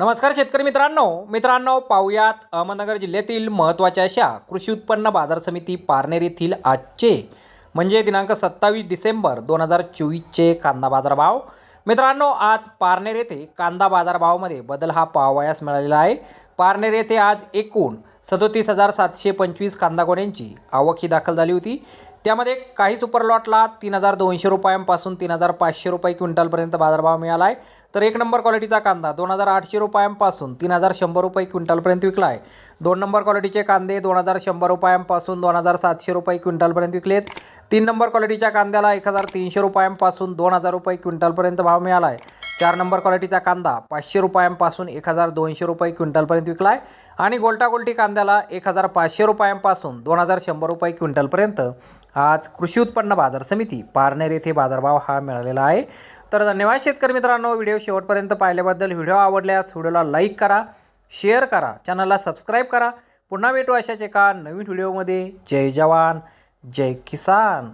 नमस्कार शेतकरी मित्रांनो. मित्रांनो पाहुयात अहमदनगर जिल्ह्यातील महत्त्वाच्या अशा कृषी उत्पन्न बाजार समिती पारनेर येथील आजचे म्हणजे दिनांक सत्तावीस डिसेंबर दोन हजार चोवीसचे कांदा बाजारभाव. मित्रांनो आज पारनेर येथे कांदा बाजारभावामध्ये बदल हा पाहावयास मिळालेला आहे. पारनेर येथे आज एकूण सदोतीस हजार सातशे पंचवीस कांदा गोण्यांची आवक ही दाखल झाली होती. त्यामध्ये काही सुपर लॉटला तीन हजार दोनशे रुपयांपासून तीन हजार पाचशे रुपये क्विंटलपर्यंत बाजारभाव मिळाला आहे तर एक नंबर क्वालिटीचा कांदा दोन हजार आठशे रुपयांपासून तीन हजार शंभर रुपये क्विंटलपर्यंत विकला आहे दोन नंबर क्वालिटीचे कांदे दोन हजार शंभर रुपयांपासून दोन हजार सातशे रुपये क्विंटलपर्यंत विकलेत. तीन नंबर क्वालिटीच्या कांद्याला एक हजार तीनशे रुपयांपासून दोन हजार रुपये क्विंटलपर्यंत भाव मिळाला आहे चार नंबर क्वालिटीचा कांदा पाचशे रुपयांपासून एक हजार दोनशे रुपये क्विंटलपर्यंत विकला आहे आणि गोल्टा गोल्टी कांद्याला एक हजार पाचशे रुपयांपासून दोन हजार शंभर रुपये क्विंटलपर्यंत आज कृषी उत्पन्न बाजार समिती पारनेर येथे बाजारभाव हा मिळालेला आहे. तर धन्यवाद शेतकरी मित्रांनो व्हिडिओ शेवटपर्यंत पाहिल्याबद्दल. व्हिडिओ आवडल्यास व्हिडिओला लाईक करा शेअर करा चॅनलला सबस्क्राईब करा. पुन्हा भेटू अशाच एका नवीन व्हिडिओमध्ये. जय जवान जय किसान.